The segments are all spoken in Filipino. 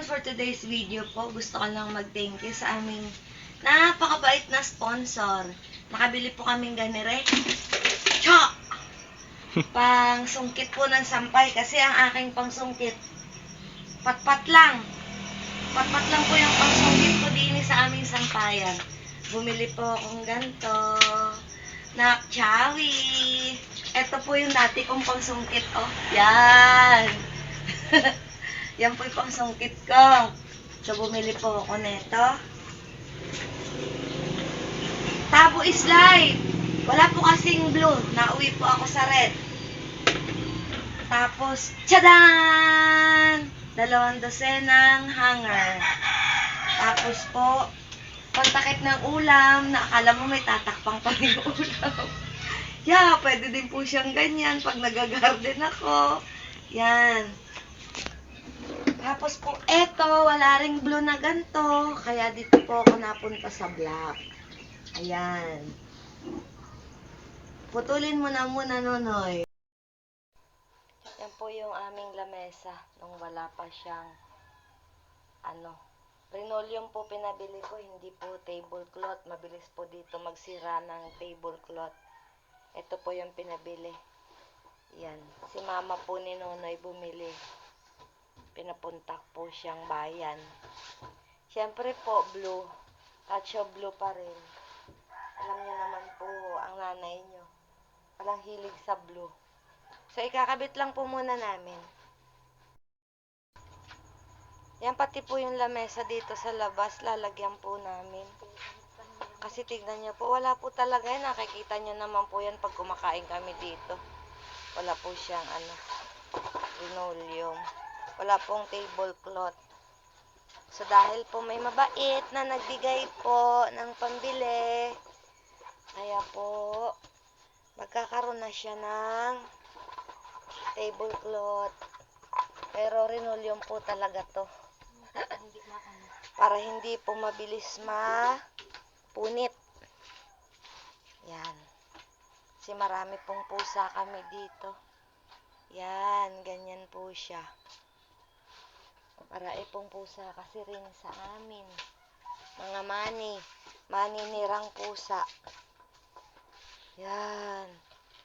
For today's video po, gusto ko lang mag-thank you sa aming napakabait na sponsor. Nakabili po kaming ganire. Cha! Pang sungkit po ng sampay kasi ang aking pang sungkit patpat lang. Patpat lang po yung pang sungkit ko din sa aming sampayan. Bumili po akong ganito. Nakchawi. Ito po yung dati kong pang sungkit. Oh, yan. Yan po yung pangsungkit ko. So, bumili po ako nito. Tabo is light. Wala po kasing blue. Nauwi po ako sa red. Tapos, tsadan! Dalawang dosenang hanger. Tapos po, pagtakip ng ulam, na akala mo may tatakpang pa yung ulam. Yeah, pwede din po siyang ganyan pag nagagarden ako. Yan. Tapos po, eto, wala ring blue na ganto. Kaya dito po ako napunta sa black. Ayan. Putulin mo na muna, Nonoy. Yan po yung aming lamesa nung wala pa siyang, ano, linoleum po pinabili ko, hindi po tablecloth. Mabilis po dito magsira ng tablecloth. Ito po yung pinabili. Yan. Si mama po ni Nonoy bumili pinapunta po siyang bayan. Siyempre po, blue. Touch of blue pa rin. Alam niyo naman po, ang nanay niyo. Walang hilig sa blue. So, ikakabit lang po muna namin. Yan pati po yung lamesa dito sa labas, lalagyan po namin. Kasi tignan niyo po, wala po talaga yan. Nakikita niyo naman po yan pag kumakain kami dito. Wala po siyang ano, linoleum wala pong tablecloth. So, dahil po may mabait na nagbigay po ng pambili, kaya po, magkakaroon na siya ng tablecloth. Pero linoleum po talaga to. Para hindi po mabilis ma-punit. Yan. Kasi marami pong pusa kami dito. Yan, ganyan po siya. Para ipong pusa kasi rin sa amin. Mga mani. Maninirang pusa. Yan.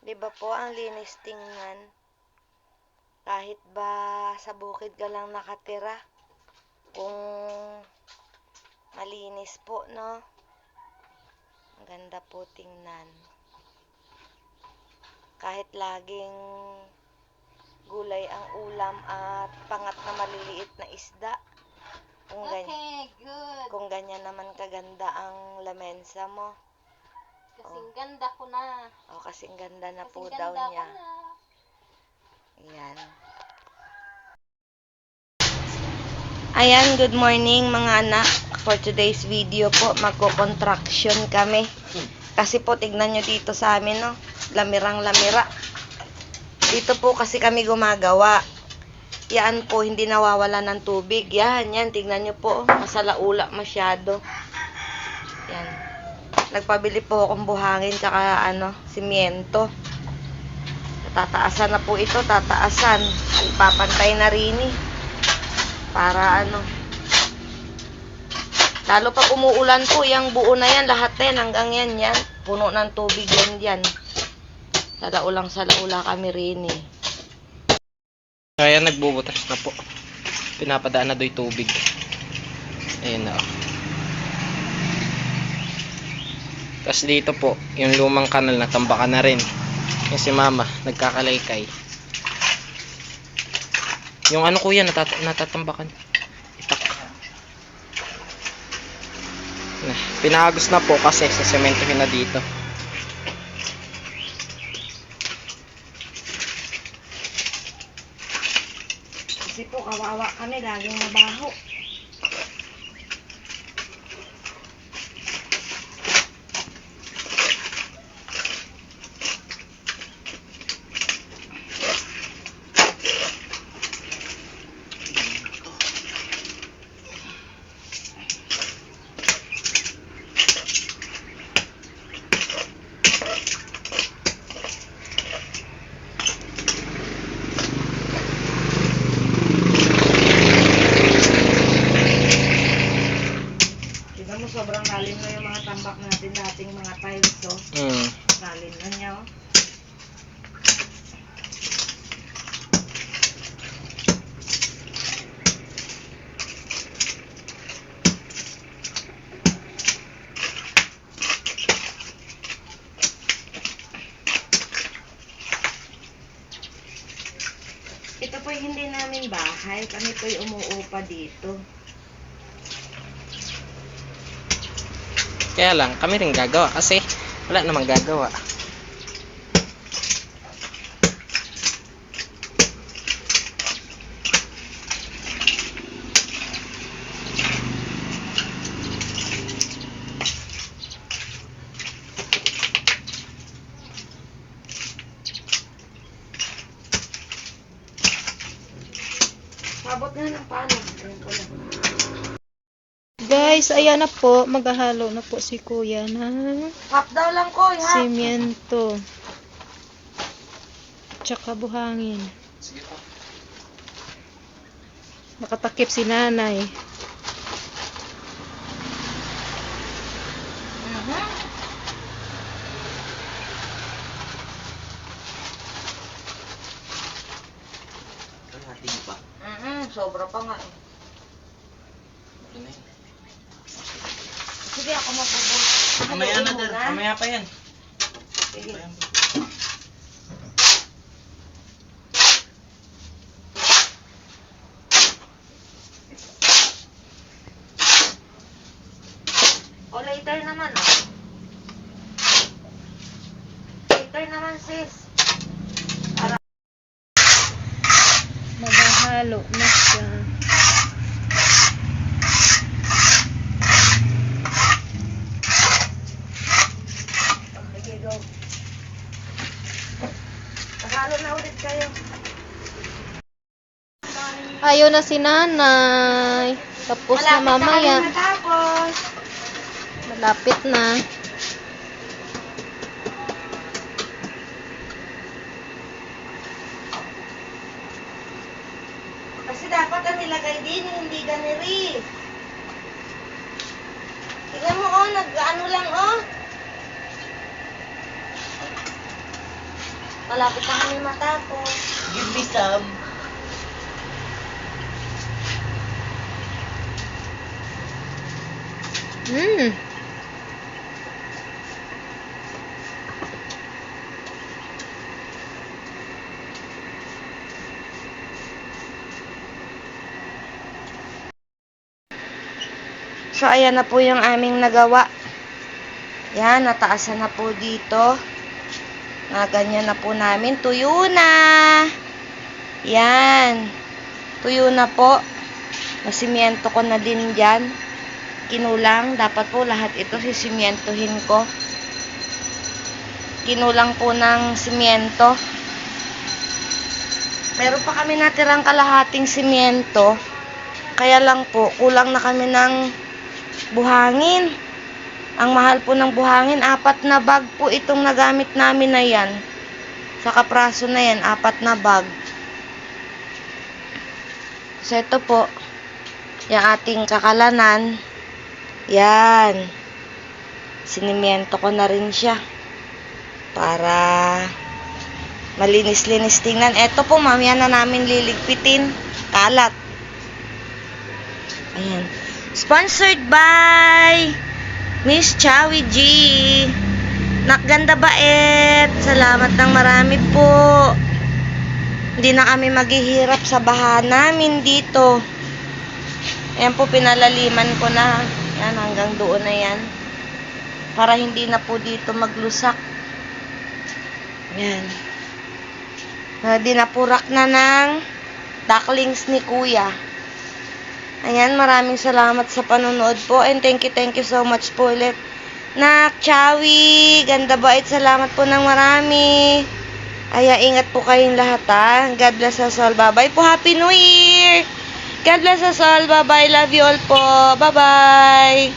Di ba po ang linis tingnan? Kahit ba sa bukid ka lang nakatira. Kung malinis po, no? Ang ganda po tingnan. Kahit laging gulay ang ulam at pangat na maliliit na isda. Kung, ganyan, Okay, good. kung ganyan naman kaganda ang lamensa mo. Kasing ganda ko na. O, kasing ganda na po Kasing daw ganda niya. ko na. Ayan. Ayan, good morning mga anak. For today's video po, magko-contraction kami. Kasi po, tignan nyo dito sa amin, no? Lamirang lamira. Dito po kasi kami gumagawa. Yan po, hindi nawawala ng tubig. Yan, yan, tignan nyo po. Masalaula masyado. Yan. Nagpabili po akong buhangin tsaka ano, simiento. Tataasan na po ito, tataasan. Ipapantay na rin eh. Para ano. Lalo pag umuulan po, yung buo na yan, lahat na yan, hanggang yan, yan. Puno ng tubig yan dyan. Salaulang salaula kami rin eh. Kaya nagbubutas na po. Pinapadaan na do'y tubig. Ayun na. oh. Tapos dito po, yung lumang kanal natambakan na rin. Yung si mama, nagkakalaykay. Yung ano kuya, natat natatambakan. Itak. Na, Pinagos na po kasi sa sementohin na dito. Kasi po, kawawa kami, laging mabaho. Bahay. Kami po'y umuupa dito. Kaya lang, kami rin gagawa kasi wala namang gagawa. Sabot nga ng pano. Ayun ko lang. Guys, ayan na po. Maghahalo na po si kuya ng Half daw lang ko, ha? simyento. Tsaka buhangin. Sige po. Nakatakip si nanay. Kalahati pa. Mhm, sobra pa nga eh. Ito na yun. Sige, ako mapupunta. Mamaya na, Dar. Mamaya pa yan. Sige. O, later naman, ah. Later naman, sis. Maghahalo na siya. Sige, go. Nakalo na ulit kayo. Ayaw na si nanay. Tapos na Malapit mamaya. kami matapos. Malapit na. Kasi dapat ang nilagay din, hindi ganiri. Tingnan mo, oh, nag-ano lang, oh. Malapit na kami matapos. Give me some. Hmm. So, ayan na po yung aming nagawa. Yan, nataasan na po dito. Na ganyan na po namin. Tuyo na. Yan. Tuyo na po. Nasimiento ko na din dyan. Kinulang. Dapat po lahat ito sisimientohin ko. Kinulang po ng simiento. Meron pa kami natirang kalahating simiento. Kaya lang po, kulang na kami ng buhangin. Ang mahal po ng buhangin, apat na bag po itong nagamit namin na yan. Sa kapraso na yan, apat na bag. So, ito po, yung ating kakalanan. Yan. Sinimiento ko na rin siya. Para malinis-linis tingnan. Ito po, mamaya na namin liligpitin. Kalat. Ayan. Sponsored by Miss Chowi G. Nakganda bait. Salamat ng marami po. Hindi na kami maghihirap sa baha namin dito. Ayan po, pinalaliman ko na. Yan, hanggang doon na yan. Para hindi na po dito maglusak. Yan. Uh, dinapurak na ng ducklings ni Kuya. Ayan, maraming salamat sa panonood po and thank you, thank you so much po ulit. Nak, Chawi, ganda bait, salamat po ng marami. Aya, ingat po kayong lahat ha. God bless us all. Bye-bye po. Happy New Year! God bless us all. Bye-bye. Love you all po. Bye-bye.